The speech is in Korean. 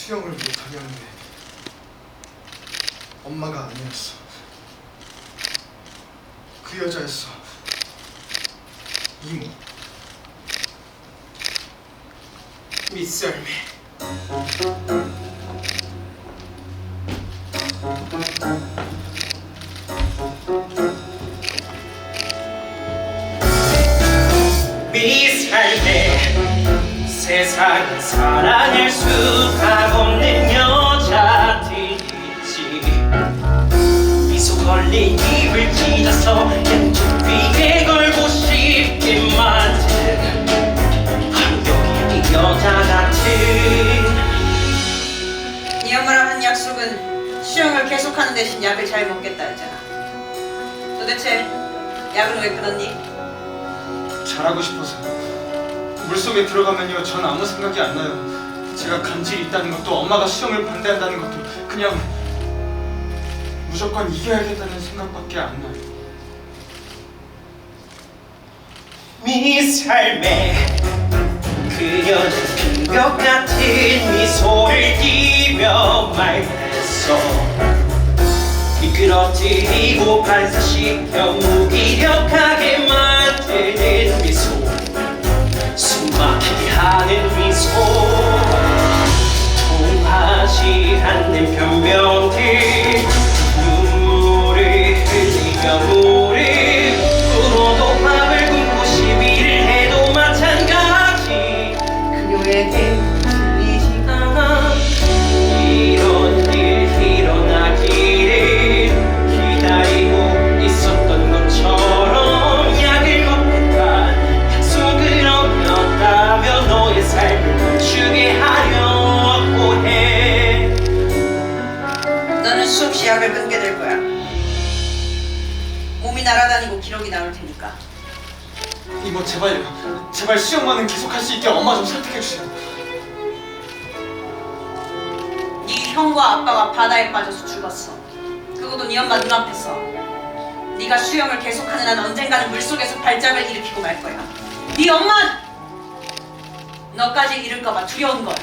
수영을 게 엄마가 아니었어. 그 여자였어. 이모. 할매. 미살대 세상 사랑할 수가 없는 여자들이지 미소 걸린 입을 찢어서 양쪽 귀에 걸고 싶게 만든 한겨울이 여자 같은 네 엄마랑 한 약속은 수영을 계속하는 대신 약을 잘 먹겠다 했잖아. 도대체 약은 왜 끊었니? 잘하고 싶어서. 물속에 들어가면요, 전 아무 생각이 안 나요. 제가 간질이 있다는 것도 엄마가 수영을 반대한다는 것도 그냥 무조건 이겨야겠다는 생각밖에 안 나요. 미살매 그녀는 빈벽 같은 미소를 띠며 말했어 미끄러뜨리고 반사시켜 무기력하게 너는 수없이 약을 끊게 될 거야. 몸이 날아다니고 기록이 나올 테니까. 이모 제발요. 제발 수영만은 계속 할 수 있게 엄마 좀 설득해 주세요. 네 형과 아빠가 바다에 빠져서 죽었어. 그것도 네 엄마 눈앞에서. 네가 수영을 계속하는 한 언젠가는 물속에서 발작을 일으키고 말 거야. 네 엄마 너까지 잃을까봐 두려운 거야.